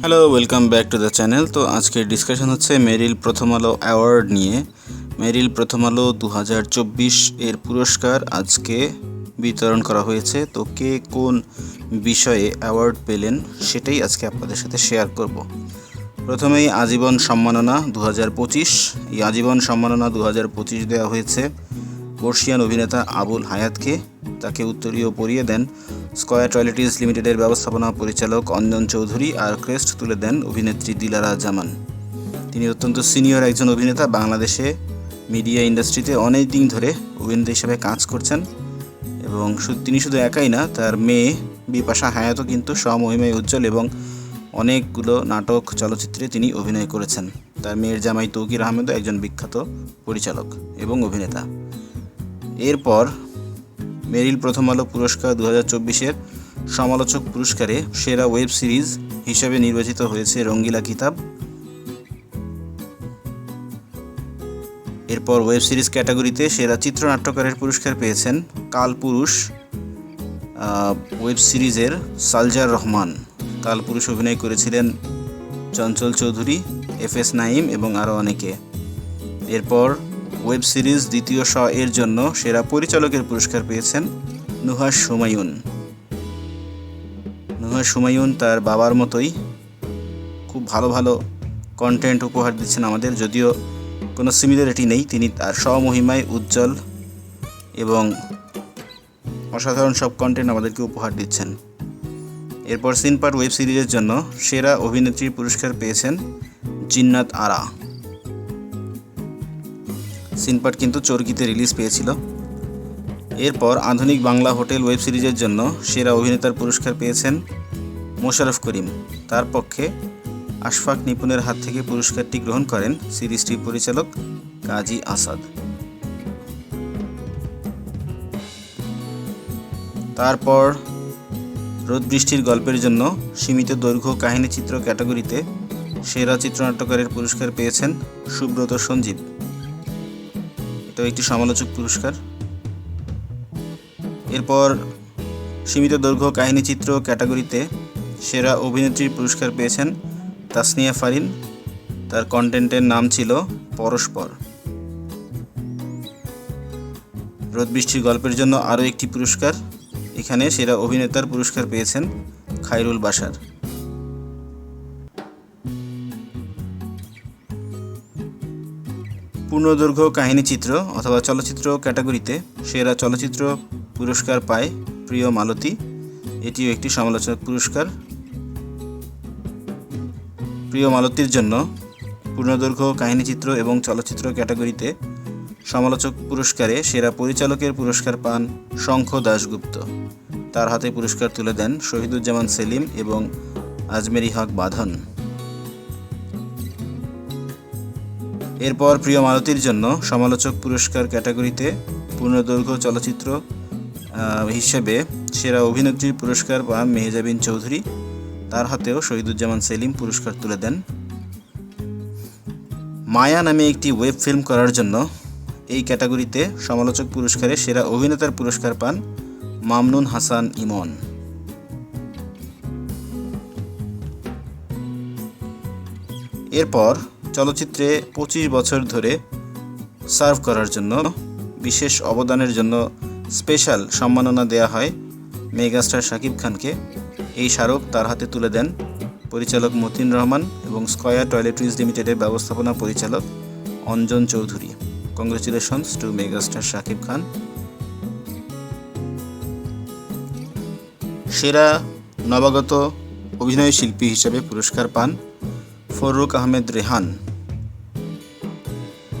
Hello welcome back to the channel তো আজকের discussion হচ্ছে মেরিল প্রথম আলো অ্যাওয়ার্ড নিয়ে। মেরিল প্রথম আলো দু হাজার চব্বিশ এর পুরস্কার আজকে বিতরণ করা হয়েছে। তো কে কোন বিষয়ে অ্যাওয়ার্ড পেলেন সেটাই আজকে আপনাদের সাথে শেয়ার করব। প্রথমেই আজীবন সম্মাননা দু হাজার পঁচিশ। এই আজীবন সম্মাননা দু হাজার পঁচিশ দেওয়া হয়েছে। বর্ষিয়ান অভিনেতা আবুল হায়াতকে। তাকে উত্তরীয় পরিয়ে দেন স্কয়ার টয়লেটিস লিমিটেডের ব্যবস্থাপনা পরিচালক অঞ্জন চৌধুরী আর ক্রেস্ট তুলে দেন অভিনেত্রী দিলারা জামান। তিনি অত্যন্ত সিনিয়র একজন অভিনেতা বাংলাদেশে মিডিয়া ইন্ডাস্ট্রিতে অনেক দিন ধরে অভিনেতা হিসেবে কাজ করছেন এবং তিনি শুধু একাই না, তার মেয়ে বিপাশা হায়াতও কিন্তু স্বমহিমায় উজ্জ্বল এবং অনেকগুলো নাটক, চলচ্চিত্রে তিনি অভিনয় করেছেন। তার মেয়ের জামাই তৌকির আহমেদও একজন বিখ্যাত পরিচালক এবং অভিনেতা। এরপর মেরিল প্রথম আলো পুরস্কার দু হাজার সমালোচক পুরস্কারে সেরা ওয়েব সিরিজ হিসেবে নির্বাচিত হয়েছে রঙ্গিলা কিতাব। এরপর ওয়েব সিরিজ ক্যাটাগরিতে সেরা চিত্রনাট্যকারের পুরস্কার পেয়েছেন কালপুরুষ ওয়েব সিরিজের সালজার রহমান। কালপুরুষ অভিনয় করেছিলেন চঞ্চল চৌধুরী, এফ এস নাইম এবং আরও অনেকে। এরপর ওয়েব সিরিজ দ্বিতীয় শ এর জন্য সেরা পরিচালকের পুরস্কার পেয়েছেন নুহাস হুমায়ুন নুহাস হুমায়ুন তার বাবার মতোই খুব ভালো ভালো কন্টেন্ট উপহার দিচ্ছেন আমাদের, যদিও কোনো সিমিলারিটি নেই। তিনি তার স্বমহিমায় উজ্জ্বল এবং অসাধারণ সব কন্টেন্ট আমাদেরকে উপহার দিচ্ছেন। এরপর সিনপার ওয়েব সিরিজের জন্য সেরা অভিনেত্রীর পুরস্কার পেয়েছেন জিন্নাত আরা। সিনপাট কিন্তু চরকিতে রিলিজ পেয়েছিল। এরপর আধুনিক বাংলা হোটেল ওয়েব সিরিজের জন্য সেরা অভিনেতার পুরস্কার পেয়েছেন মোশাররফ করিম। তার পক্ষে আশফাক নিপুণের হাত থেকে পুরস্কারটি গ্রহণ করেন সিরিজটির পরিচালক কাজী আসাদ। তারপর রোদ বৃষ্টির গল্পের জন্য সীমিত দৈর্ঘ্য কাহিনী চিত্র ক্যাটাগরিতে সেরা চিত্রনাট্যকারের পুরস্কার পেয়েছেন সুব্রত সঞ্জীব। এটাও একটি সমালোচক পুরস্কার। এরপর সীমিত দৈর্ঘ্য কাহিনী চিত্র ক্যাটাগরিতে সেরা অভিনেত্রীর পুরস্কার পেয়েছেন তাসনিয়া ফারিন। তার কন্টেন্টের নাম ছিল পরস্পর। রোদ বৃষ্টির গল্পের জন্য আরও একটি পুরস্কার। এখানে সেরা অভিনেতার পুরস্কার পেয়েছেন খাইরুল বাসার পূর্ণদৈর্ঘ্য কাহিনী চিত্র অথবা চলচ্চিত্র ক্যাটাগরিতে সেরা চলচ্চিত্র পুরস্কার পায় প্রিয় মালতী। এটিও একটি সমালোচক পুরস্কার। প্রিয় মালতীর জন্য পূর্ণদৈর্ঘ্য কাহিনীচিত্র এবং চলচ্চিত্র ক্যাটাগরিতে সমালোচক পুরস্কারে সেরা পরিচালকের পুরস্কার পান শঙ্খ দাশগুপ্ত। তার হাতে পুরস্কার তুলে দেন শহীদুজ্জামান সেলিম এবং আজমেরি হক বাঁধন। এরপর প্রিয় মালতীর জন্য সমালোচক পুরস্কার ক্যাটাগরিতে পূর্ণদৈর্ঘ্য চলচ্চিত্র হিসেবে সেরা অভিনেত্রীর পুরস্কার পান মেহজাবিন চৌধুরী। তার হাতেও শহীদুজ্জামান সেলিম পুরস্কার তুলে দেন। মায়া নামে একটি ওয়েব ফিল্ম করার জন্য এই ক্যাটাগরিতে সমালোচক পুরস্কারে সেরা অভিনেতার পুরস্কার পান মামনুন হাসান ইমন। এরপর চলচ্চিত্রে পঁচিশ বছর ধরে সার্ভ করার জন্য বিশেষ অবদানের জন্য স্পেশাল সম্মাননা দেয়া হয় মেগাস্টার শাকিব খানকে। এই স্মারক তার হাতে তুলে দেন পরিচালক মতিন রহমান এবং স্কয়ার টয়লেট্রিজ লিমিটেডের ব্যবস্থাপনা পরিচালক Anjan Chowdhury. Congratulations to megastar Shakib Khan সেরা নবাগত অভিনয় শিল্পী হিসেবে পুরস্কার পান ফররুক আহমেদ রেহান।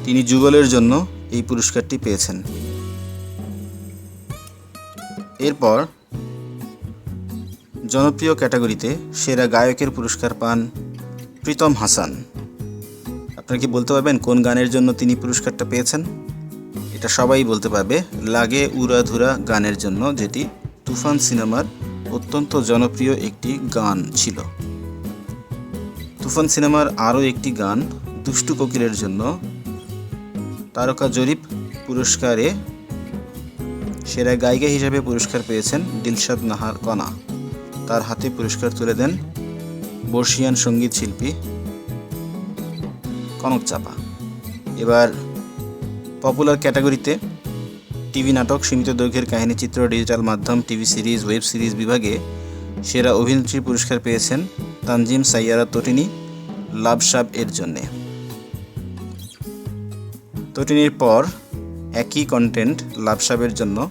তিনি যুগলের জন্য এই পুরস্কারটি পেয়েছেন। এরপর জনপ্রিয় ক্যাটাগরিতে সেরা গায়কের পুরস্কার পান প্রীতম হাসান। আপনারা কি বলতে পারবেন কোন গানের জন্য তিনি পুরস্কারটা পেয়েছেন? এটা সবাই বলতে পারবে, লাগে উড়াধুরা গানের জন্য যেটি তুফান সিনেমার অত্যন্ত জনপ্রিয় একটি গান ছিল। তুফান সিনেমার আরও একটি গান দুষ্টু কোকিলের জন্য তারকা জরিপ পুরস্কারে সেরা গায়িকা হিসেবে পুরস্কার পেয়েছেন দিলশাদ নাহার কণা। তার হাতে পুরস্কার তুলে দেন বর্ষিয়ান সংগীত শিল্পী কনক চাপা। এবার পপুলার ক্যাটাগরিতে টিভি নাটক, সীমিত দৈর্ঘ্যের কাহিনী, চিত্র, ডিজিটাল মাধ্যম, টিভি সিরিজ, ওয়েব সিরিজ বিভাগে সেরা অভিনেত্রী পুরস্কার পেয়েছেন তানজিম সাইয়ারা তটিনী লাভ সাব এর জন্যে। তটিনীর পর একই কন্টেন্ট লাভসাবের জন্য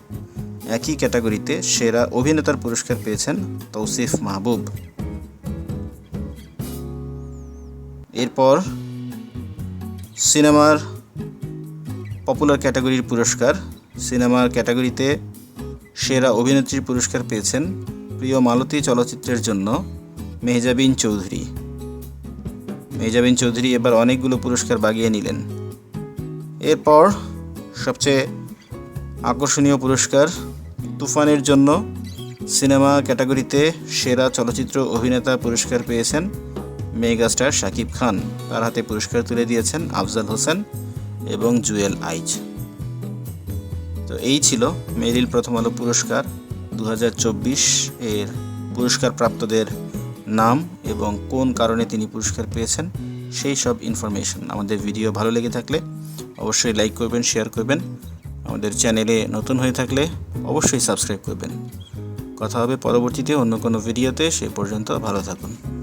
একই ক্যাটাগরিতে সেরা অভিনেতার পুরস্কার পেয়েছেন তৌসিফ মাহবুব। এরপর সিনেমার পপুলার ক্যাটাগরির পুরস্কার, সিনেমার ক্যাটাগরিতে সেরা অভিনেত্রীর পুরস্কার পেয়েছেন প্রিয় মালতী চলচ্চিত্রের জন্য মেহজাবিন চৌধুরী। মেহজাবিন চৌধুরী এবার অনেকগুলো পুরস্কার বাগিয়ে নিলেন। এরপর সবচেয়ে আকর্ষণীয় পুরস্কার, তুফানের জন্য সিনেমা ক্যাটাগরিতে সেরা চলচ্চিত্র অভিনেতা পুরস্কার পেয়েছেন মেগাস্টার শাকিব খান। তার হাতে পুরস্কার তুলে দিয়েছেন আফজাল হোসেন এবং জুয়েল আইচ। তো এই ছিল মেরিল প্রথম আলো পুরস্কার দু হাজার চব্বিশ এর পুরস্কার প্রাপ্তদের নাম এবং কোন কারণে তিনি পুরস্কার পেয়েছেন সেই সব ইনফরমেশন আমাদের ভিডিও ভালো লেগে থাকলে অবশ্যই লাইক করবেন শেয়ার করবেন। আমাদের চ্যানেলে নতুন হয়ে থাকলে অবশ্যই সাবস্ক্রাইব করবেন। কথা হবে পরবর্তীতে অন্য কোনো ভিডিওতে সে পর্যন্ত ভালো থাকুন।